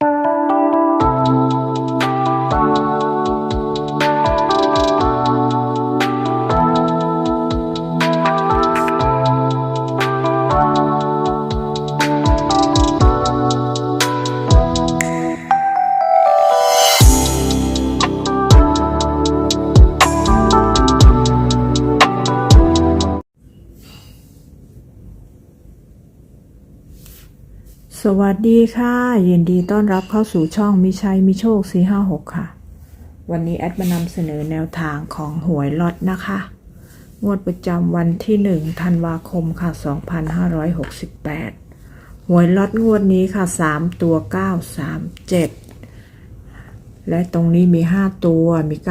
you สวัสดีค่ะ ยินดีต้อนรับเข้าสู่ช่องมิชัยมิโชค 456 ค่ะ วันนี้แอดมานำเสนอแนวทางของหวยล็อตนะคะ งวดประจำวันที่ 1 ธันวาคมค่ะ 2568 หวยล็อตงวดนี้ค่ะ 3 ตัว 937 และตรงนี้มี 5 ตัวมี 9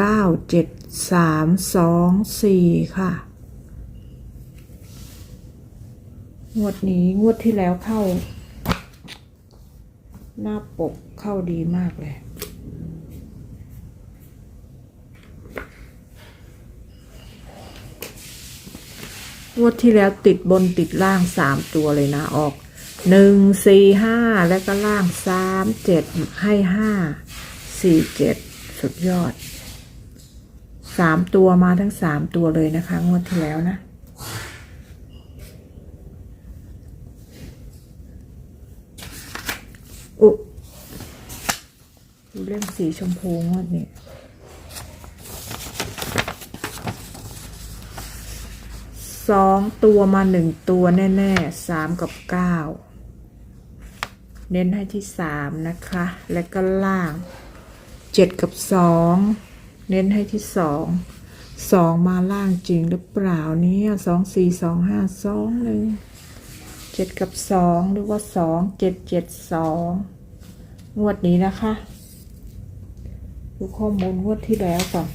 9 7 3 2 4 ค่ะ งวดนี้งวดที่แล้วเข้า หน้าปกเข้าดีมากเลย งวดที่แล้วติดบนติดล่างสามตัวเลยนะออกหนึ่งสี่ห้าแล้วก็ล่างสามเจ็ดให้ห้าสี่เจ็ดสุดยอดสามตัวมาทั้งสามตัวเลยนะคะ งวดที่แล้วนะ อุดูเล่มสีชมพูงวดนี้สองตัวมาหนึ่งตัวแน่ๆสามกับเก้าเน้นให้ที่สามนะคะ และก็ล่างเจ็ดกับสองเน้นให้ที่สองสองมาล่างจริงหรือเปล่าเนี่ยสองสี่สองห้าสองหนึ่ง จ็ดกับสองหรือว่าสองเจ็ดเจ็ดสองงวดนี้นะคะ ดูข้อมูลงวดที่แล้วก่อน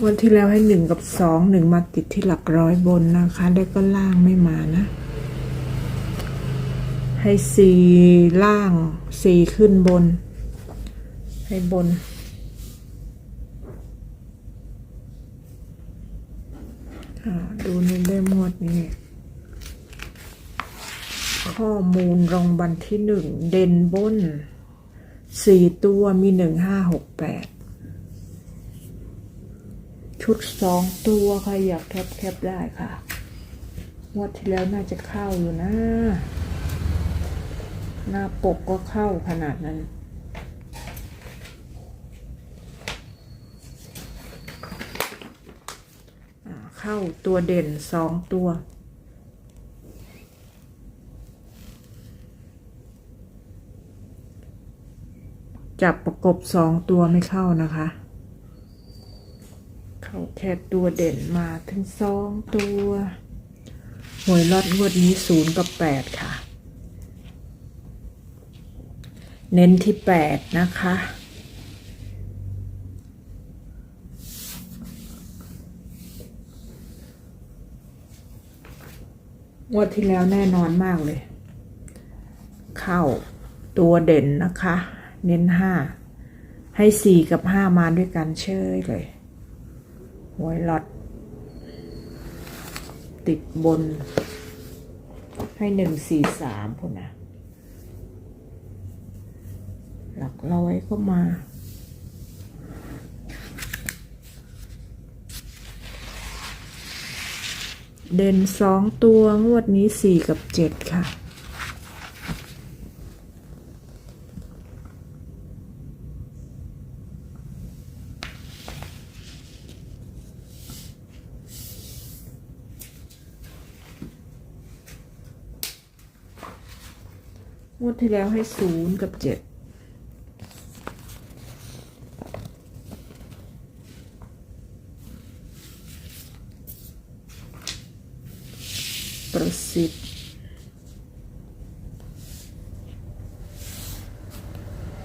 งวดที่แล้วให้หนึ่งกับสองหนึ่งมาติดที่หลักร้อยบนนะคะแล้วก็ล่างไม่มานะ ให้สี่ล่างสี่ขึ้นบน ให้บนดูในเล่มงวดนี้ ข้อมูลรางวัลที่หนึ่งเด่นบนสี่ตัวมีหนึ่งห้าหกแปดชุดสองตัวใครอยากแคปแคปได้ค่ะงวดที่แล้วน่าจะเข้าอยู่นะ หน้าปกก็เข้าขนาดนั้น เข้าตัวเด่นสองตัว จับประกบสองตัวไม่เข้านะคะ เข้าแค่ตัวเด่นมาถึงสองตัวหวยลอดงวดนี้ศูนย์กับแปดค่ะ เน้นที่แปดนะคะงวดที่แล้วแน่นอนมากเลย เข้าตัวเด่นนะคะ เน้นห้า ให้สี่กับห้ามาด้วยกันเชยเลยหวยล็อตติดบน ให้หนึ่งสี่สามพุ่นนะหลักร้อยก็มาเด่นสองตัวงวดนี้สี่กับเจ็ดค่ะ งวดที่แล้วให้ศูนย์กับเจ็ดประสิทธิ์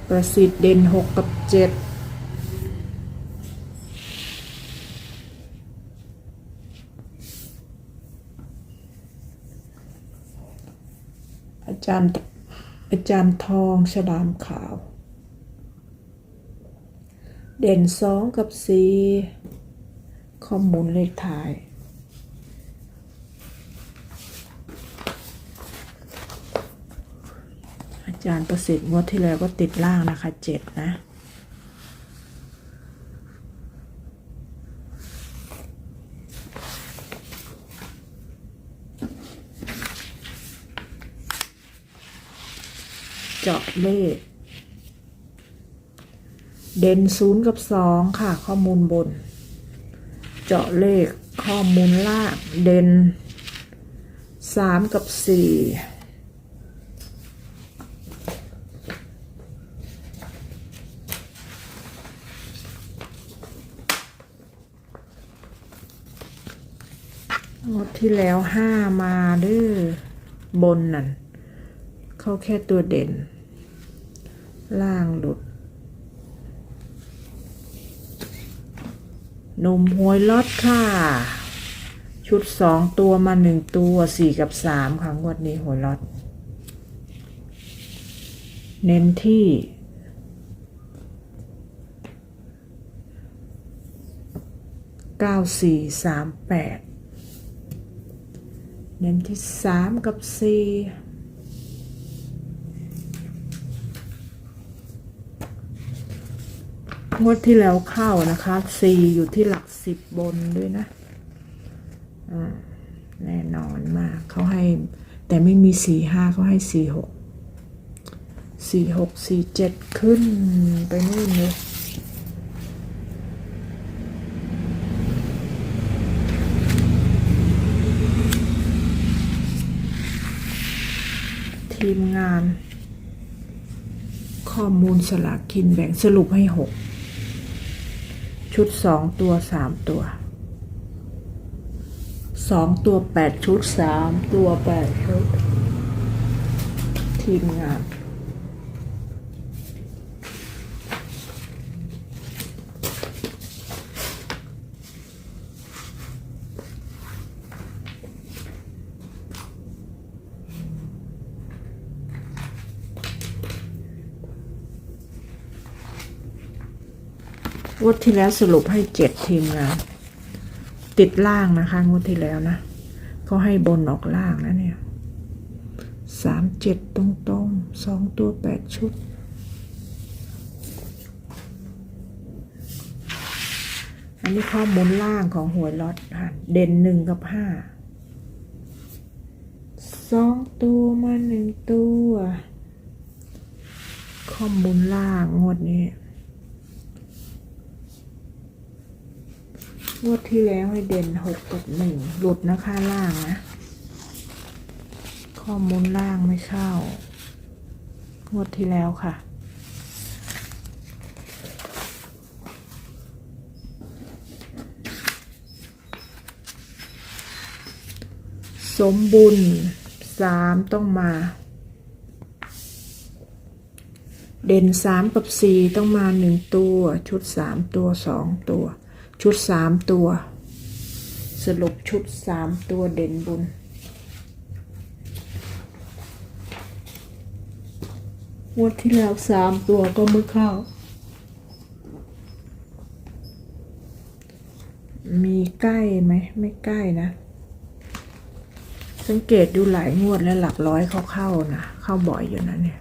ประสิทธิ์เด่นหกกับเจ็ดอาจารย์ จานทองฉลามขาว เด่นสองกับสี่ข้อมูลเลขท้ายหจานประสิทธิ์งวดที่แล้วก็ติดล่างนะคะเจ็ดนะ เจาะเลข เด่นศูนย์กับสองค่ะ ข้อมูลบน เจาะเลขข้อมูลล่างเด่นสามกับสี่งดที่แล้วห้ามาเด้อบนนั่น เข้าแค่ตัวเด่น ล่างหลุด นมหวยลอดค่ะ ชุดสองตัวมาหนึ่งตัวสี่กับสามค่ะงวดนี้หวยลอดเน้นที่เก้าสี่สามแปดเน้นที่สามกับสี่ งวดที่แล้วเข้านะคะสี่อยู่ที่หลักสิบบนด้วยนะแน่นอนมากเขาให้ แต่ไม่มีสี่ห้าเขาให้สี่หกสี่หกสี่เจ็ดขึ้นไปนู่นเลยทีมงาน ข้อมูลสลากกินแบ่งสรุปให้หก ชุดสองตัวสามตัวสองตัวแปดชุดสามตัวแปดชุด ทีมงาน งวดที่แล้วสรุปให้เจ็ดทีมงาน ติดล่างนะคะ งวดที่แล้วนะเขาให้บนออกล่างนะเนี่ยสามเจ็ดตรงๆสองตัวแปดชุด อันนี้ข้อมูลล่างของหวยล็อตค่ะ เด่นหนึ่งกับห้าสองตัวมาหนึ่งตัว ข้อมูลล่างงวดนี้ งวดที่แล้วให้เด่นหกกับหนึ่งหลุดนะคะล่างนะ ข้อมูลล่างไม่เข้างวดที่แล้วค่ะ สมบุญสามต้องมา เด่นสามกับสี่ต้องมาหนึ่งตัว ชุดสามตัวสองตัว ชุดสามตัว สรุปชุดสามตัวเด่นบุญงวดที่แล้วสามตัวก็ไม่เข้า มีใกล้ไหม ไม่ใกล้นะ สังเกตดูหลายงวดแล้วหลักร้อยเขาเข้านะ เข้าบ่อยอยู่นะเนี่ย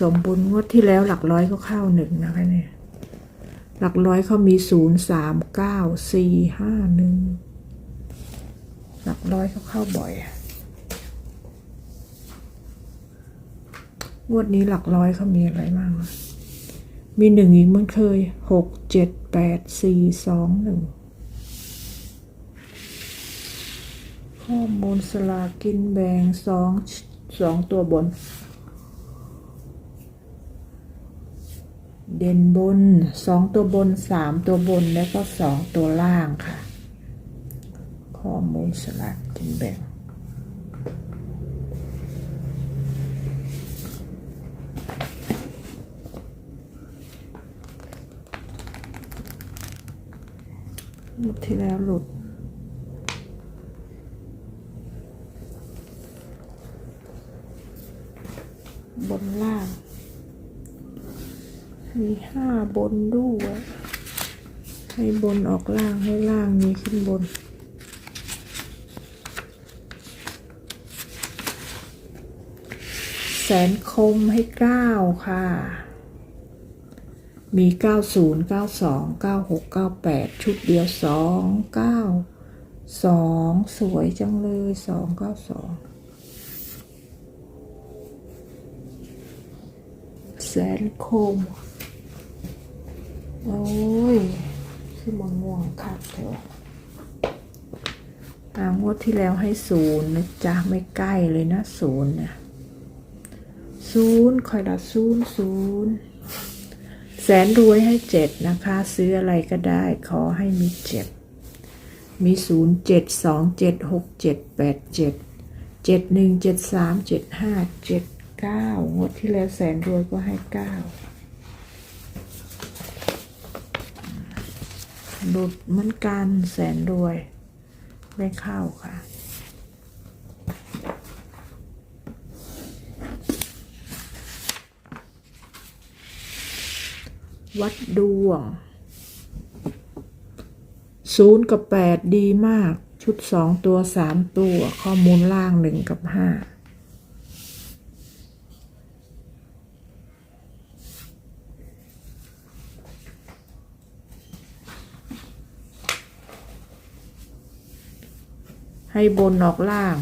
สมบูรณ์งวดที่แล้วหลักร้อยเขาเข้าหนึ่งนะคะเนี่ย หลักร้อยเขามีศูนย์สามเก้าสี่ห้าหนึ่งหลักร้อยเขาเข้าบ่อยอะงวดนี้หลักร้อยเขามีอะไรบ้างวะมีหนึ่งอีกเหมันเคยหกเจ็ดแปดสี่สองหนึ่งข้อมูลสลากกินแบ่งสองสองตัวบน เด่นบนสองตัวบนสามตัวบนแล้วก็สองตัวล่างค่ะ ข้อมูลสลากกินแบ่งหลุดที่แล้วหลุด บนล่าง มีห้าบนด้วยให้บนออกล่างให้ล่างมีขึ้นบน แสนคมให้เก้าค่ะ มีเก้าศูนย์เก้าสองเก้าหกเก้าแปดชุดเดียวสองเก้าสองสวยจังเลยสองเก้าสองแสนคม โอ้ย คือมะม่วงคักเถอะตามงวดที่แล้วให้ศูนย์นะจ๊ะไม่ใกล้เลยนะศูนย์นะศูนย์คอยละศูนย์ศูนย์แสนรวยให้เจ็ดนะคะ ซื้ออะไรก็ได้ขอให้มีเจ็ดมีศูนย์เจ็ดสองเจ็ดหกเจ็ดแปดเจ็ดเจ็ดหนึ่งเจ็ดสามเจ็ดห้าเจ็ดเก้างวดที่แล้วแสนรวยก็ให้เก้า หลุดเหมือนกันแสนรวย ไม่เข้าค่ะ วัดดวงศูนย์กับแปดดีมาก ชุดสองตัวสามตัว ข้อมูลล่างหนึ่งกับห้า ให้บนออกล่าง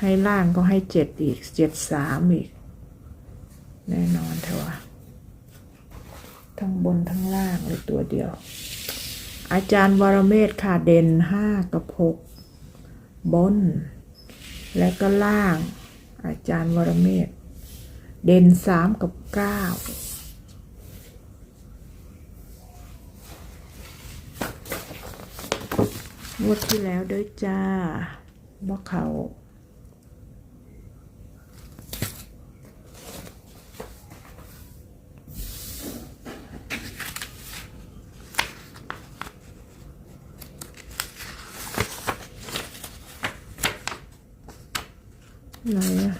ให้ล่างก็ให้เจ็ดอีกเจ็ดสามอีก แน่นอนเถอะวะทั้งบนทั้งล่างเลยตัวเดียว อาจารย์วรเมศค่ะเด่นห้ากับหกบน และก็ล่าง อาจารย์วรเมศเด่นสามกับเก้า งวดที่แล้วด้วยจ้าบ่เขาไหนอะ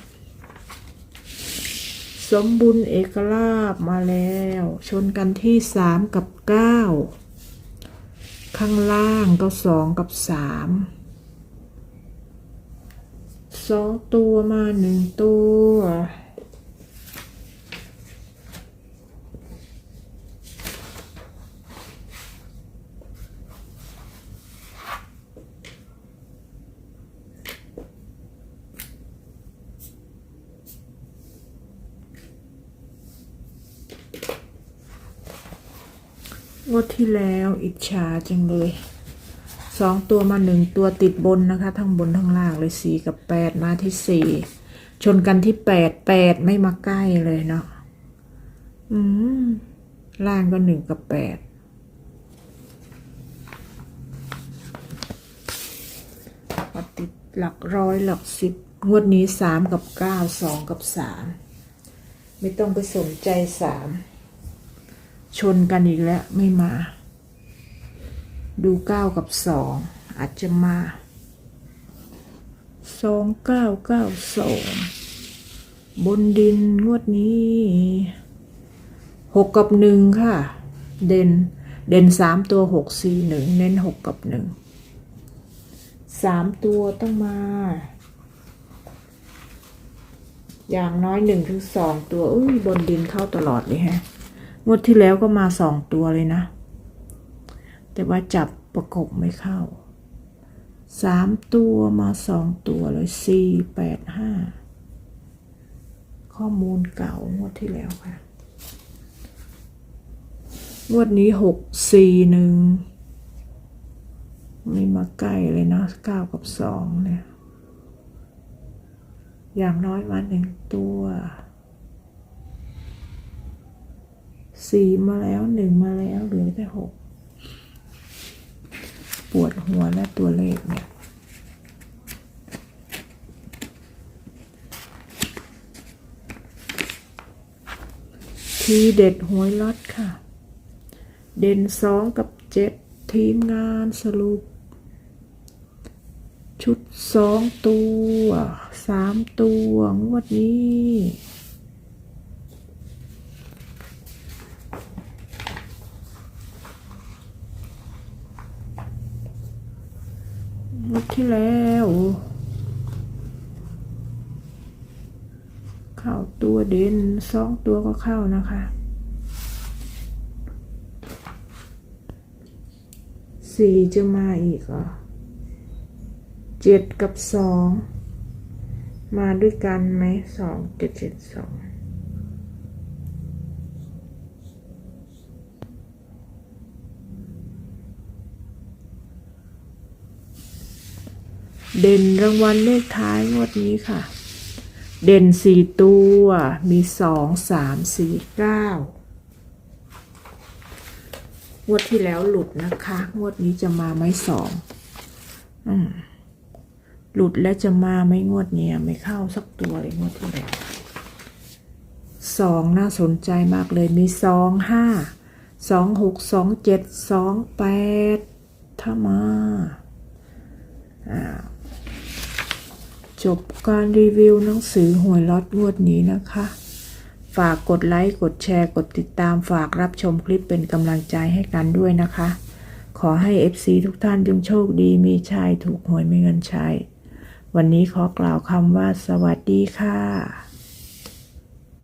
สมบุญเอกลาบมาแล้ว ชนกันที่สามกับเก้า ข้างล่างก็สองกับสามสองตัวมาหนึ่งตัว งวดที่แล้วอิจฉาจังเลยสองตัวมาหนึ่งตัวติดบนนะคะ ทั้งบนทั้งล่างเลยสี่กับแปดมาที่สี่ชนกันที่แปดแปดไม่มาใกล้เลยเนาะอืมล่างก็หนึ่งกับแปดมาติดหลักร้อยหลักสิบงวดนี้สามกับเก้าสองกับสามไม่ต้องไปสนใจสาม ชนกันอีกแล้วไม่มา ดูเก้ากับสองอาจจะมาสองเก้าเก้าสองบนดินงวดนี้หกกับหนึ่งค่ะ เด่นเด่นสามตัวหกสี่หนึ่งเน้นหกกับหนึ่งสามตัวต้องมา อย่างน้อยหนึ่งถึงสองตัวอุ้ยบนดินเข้าตลอดเลยฮะ งวดที่แล้วก็มาสองตัวเลยนะ แต่ว่าจับประกบไม่เข้าสามตัวมาสองตัวเลยสี่แปดห้าข้อมูลเก่างวดที่แล้วค่ะ งวดนี้หกสี่หนึ่งไม่มาใกล้เลยนะเก้ากับสองเนี่ย อย่างน้อยมาหนึ่งตัว สี่มาแล้วหนึ่งมาแล้วเหลือแต่หกปวดหัวและตัวเลขเนี่ยทีเด็ดหวยล็อตค่ะ เด่นสองกับเจ็ดทีมงานสรุป ชุดสองตัวสามตัวงวดนี้ งวด ที่แล้ว เข้าตัวเด่นสองตัวก็เข้านะคะสี่จะมาอีกเหรอเจ็ดกับสองมาด้วยกันไหมสองเจ็ดเจ็ดสอง เด่นรางวัลเลขท้ายงวดนี้ค่ะ เด่นสี่ตัวมีสองสามสี่เก้างวดที่แล้วหลุดนะคะ งวดนี้จะมาไหมสองอหลุดแล้วจะมาไหมงวดเนี้ยไม่เข้าสักตัวเลยงวดที่แล้วสองน่าสนใจมากเลยมีสองห้าสองหกสองเจ็ดสองแปดถ้ามาอ่า จบการรีวิวหนังสือหวยล็อตงวดนี้นะคะ ฝากกดไลค์ กดแชร์ กดติดตาม ฝากรับชมคลิปเป็นกำลังใจให้กันด้วยนะคะ ขอให้ FC ทุกท่านจงโชคดีมีชัยถูกหวยมีเงินใช้ วันนี้ขอกล่าวคำว่าสวัสดีค่ะ